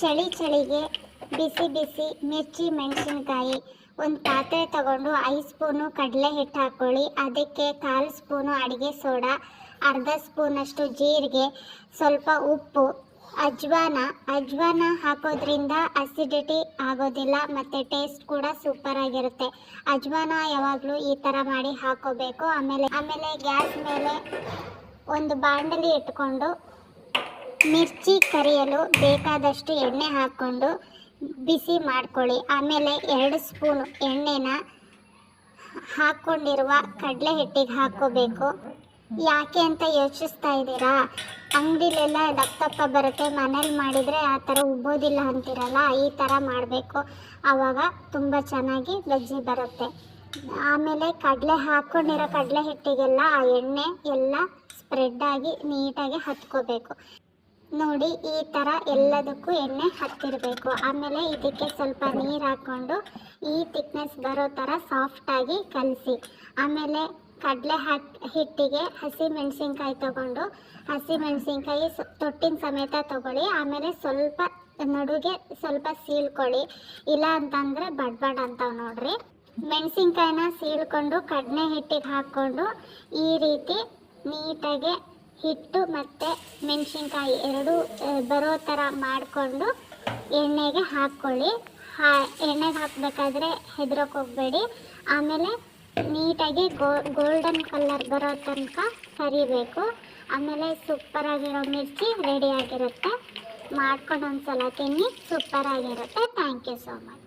ಚಳಿ ಚಳಿಗೆ ಬಿಸಿ ಬಿಸಿ ಮಿರ್ಚಿ ಮೆಣಸಿನ್ಕಾಯಿ ಒಂದು ಪಾತ್ರೆ ತಗೊಂಡು ಐದು ಸ್ಪೂನು ಕಡಲೆ ಹಿಟ್ಟು ಹಾಕ್ಕೊಳ್ಳಿ ಅದಕ್ಕೆ ಕಾಲು ಸ್ಪೂನು ಅಡುಗೆ ಸೋಡಾ, ಅರ್ಧ ಸ್ಪೂನಷ್ಟು ಜೀರಿಗೆ, ಸ್ವಲ್ಪ ಉಪ್ಪು, ಅಜ್ವಾನ. ಅಜ್ವಾನ ಹಾಕೋದ್ರಿಂದ ಅಸಿಡಿಟಿ ಆಗೋದಿಲ್ಲ ಮತ್ತು ಟೇಸ್ಟ್ ಕೂಡ ಸೂಪರ್ ಆಗಿರುತ್ತೆ. ಅಜ್ವಾನ ಯಾವಾಗಲೂ ಈ ಥರ ಮಾಡಿ ಹಾಕೋಬೇಕು. ಆಮೇಲೆ ಆಮೇಲೆ ಗ್ಯಾಸ್ ಮೇಲೆ ಒಂದು ಬಾಂಡಲಿ ಇಟ್ಕೊಂಡು ಮಿರ್ಚಿ ಕರಿಯಲು ಬೇಕಾದಷ್ಟು ಎಣ್ಣೆ ಹಾಕ್ಕೊಂಡು ಬಿಸಿ ಮಾಡ್ಕೊಳ್ಳಿ. ಆಮೇಲೆ ಎರಡು ಸ್ಪೂನ್ ಎಣ್ಣೆನ ಹಾಕ್ಕೊಂಡಿರುವ ಕಡಲೆ ಹಿಟ್ಟಿಗೆ ಹಾಕ್ಕೋಬೇಕು. ಯಾಕೆ ಅಂತ ಯೋಚಿಸ್ತಾ ಇದ್ದೀರಾ? ಅಂಗಡಿಲೆಲ್ಲ ದಪ್ಪ ಬರುತ್ತೆ, ಮನೇಲಿ ಮಾಡಿದರೆ ಆ ಥರ ಉಬ್ಬೋದಿಲ್ಲ ಅಂತಿರಲ್ಲ? ಈ ಥರ ಮಾಡಬೇಕು. ಆವಾಗ ತುಂಬ ಚೆನ್ನಾಗಿ ಬಜ್ಜಿ ಬರುತ್ತೆ. ಆಮೇಲೆ ಕಡಲೆ, ಹಾಕ್ಕೊಂಡಿರೋ ಕಡಲೆ ಹಿಟ್ಟಿಗೆಲ್ಲ ಆ ಎಣ್ಣೆ ಎಲ್ಲ ಸ್ಪ್ರೆಡ್ ಆಗಿ ನೀಟಾಗಿ ಹತ್ಕೋಬೇಕು. ನೋಡಿ, ಈ ಥರ ಎಲ್ಲದಕ್ಕೂ ಎಣ್ಣೆ ಹತ್ತಿರಬೇಕು. ಆಮೇಲೆ ಇದಕ್ಕೆ ಸ್ವಲ್ಪ ನೀರು ಹಾಕ್ಕೊಂಡು ಈ ತಿಕ್ನೆಸ್ ಬರೋ ಥರ ಸಾಫ್ಟಾಗಿ ಕಲಸಿ. ಆಮೇಲೆ ಕಡಲೆ ಹಾಕಿ, ಹಿಟ್ಟಿಗೆ ಹಸಿ ಮೆಣಸಿನ್ಕಾಯಿ ತಗೊಂಡು, ಹಸಿ ಮೆಣಸಿನ್ಕಾಯಿ ತೊಟ್ಟಿನ ಸಮೇತ ತಗೊಳ್ಳಿ. ಆಮೇಲೆ ಸ್ವಲ್ಪ ನಡುಗೆ ಸ್ವಲ್ಪ ಸೀಳ್ಕೊಳ್ಳಿ. ಇಲ್ಲ ಅಂತಂದರೆ ಬಡ್ಬಡ್ ಅಂತಾವೆ ನೋಡ್ರಿ. ಮೆಣಸಿನ್ಕಾಯಿನ ಸೀಳ್ಕೊಂಡು ಕಡಲೆ ಹಿಟ್ಟಿಗೆ ಹಾಕ್ಕೊಂಡು ಈ ರೀತಿ ನೀಟಾಗಿ ಹಿಟ್ಟು ಮತ್ತು ಮೆಣಸಿನ್ಕಾಯಿ ಎರಡೂ ಬರೋ ಥರ ಮಾಡಿಕೊಂಡು ಎಣ್ಣೆಗೆ ಹಾಕ್ಕೊಳ್ಳಿ. ಹಾ, ಎಣ್ಣೆಗೆ ಹಾಕಬೇಕಾದ್ರೆ ಹೆದ್ರೋಕೆ ಹೋಗಬೇಡಿ. ಆಮೇಲೆ ನೀಟಾಗಿ ಗೋಲ್ಡನ್ ಕಲರ್ ಬರೋ ತನಕ ಕರಿಬೇಕು. ಆಮೇಲೆ ಸೂಪರಾಗಿರೋ ಮಿರ್ಚಿ ರೆಡಿ ಆಗಿರುತ್ತೆ. ಮಾಡ್ಕೊಂಡು ಒಂದ್ಸಲ ತಿನ್ನಿ ಸೂಪರಾಗಿರುತ್ತೆ ಥ್ಯಾಂಕ್ ಯು ಸೋ ಮಚ್